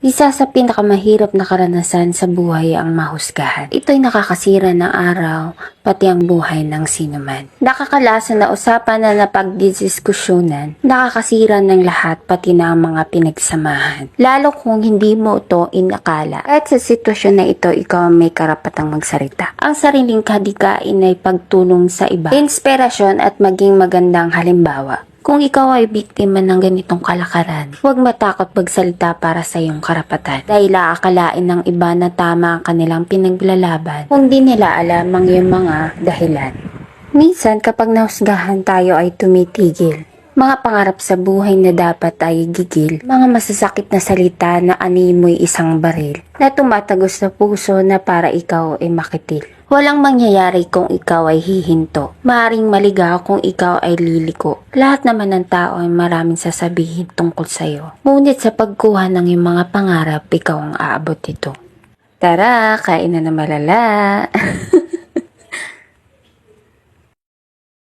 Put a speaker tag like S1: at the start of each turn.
S1: Isa sa pinakamahirap na karanasan sa buhay ang mahusgahan. Ito'y nakakasira ng araw, pati ang buhay ng sinuman. Nakakalasa na usapan na napagdidiskusyonan, nakakasira ng lahat pati na ang mga pinagsamahan. Lalo kung hindi mo ito inakala. At sa sitwasyon na ito, ikaw may karapatang magsalita. Ang sariling kadikain ay pagtulong sa iba, inspirasyon at maging magandang halimbawa. Kung ikaw ay biktima ng ganitong kalakaran, huwag matakot magsalita para sa iyong karapatan dahil aakalain ng iba na tama ang kanilang pinaglalaban kung di nila alam ang iyong mga dahilan. Minsan kapag nahusgahan tayo ay tumitigil. Mga pangarap sa buhay na dapat ay gigil. Mga masasakit na salita na animoy isang baril na tumatagos sa puso na para ikaw ay makitil. Walang mangyayari kung ikaw ay hihinto. Maaring maligaw kung ikaw ay liliko. Lahat naman ng tao ay maraming sasabihin tungkol sa'yo. Ngunit sa pagkuha ng iyong mga pangarap, ikaw ang aabot ito. Tara, kain na na malala.